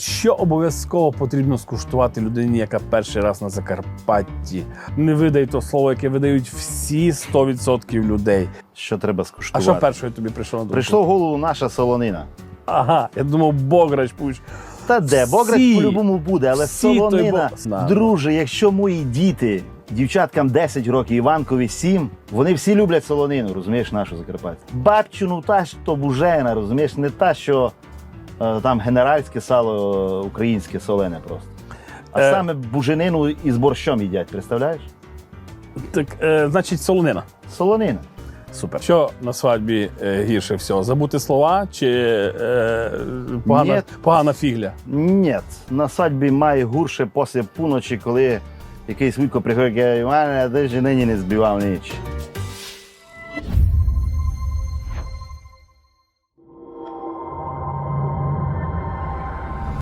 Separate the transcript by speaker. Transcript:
Speaker 1: Що обов'язково потрібно скуштувати людині, яка перший раз на Закарпатті? Не видай то слово, яке видають всі 100% людей.
Speaker 2: Що треба
Speaker 1: А
Speaker 2: скуштувати?
Speaker 1: що першою тобі прийшло на думку?
Speaker 2: Прийшло в голову наша солонина.
Speaker 1: Ага, я думав, Бограч пусть.
Speaker 2: Та де? Бограч по-любому буде, але
Speaker 1: Всі той
Speaker 2: солонина,
Speaker 1: бо- Знаю.
Speaker 2: друже, якщо мої діти, дівчаткам 10 років, Іванкові 7, вони всі люблять солонину, розумієш, нашу Закарпаття. Бабчину та що бужена, розумієш, не та, що там генеральське сало е, українське солене просто. А
Speaker 1: Е.
Speaker 2: саме буженину із борщом їдять, представляєш?
Speaker 1: Так, е, значить, солонина.
Speaker 2: Солонина.
Speaker 1: Супер. Що на свадьбі е, гірше всього? Забути слова чи е, погана, погана фігля?
Speaker 2: Ні, на свадьбі має гірше після півночі, коли якийсь вуйко приходить і каже, Іване, ти ж нині не збивав ніч.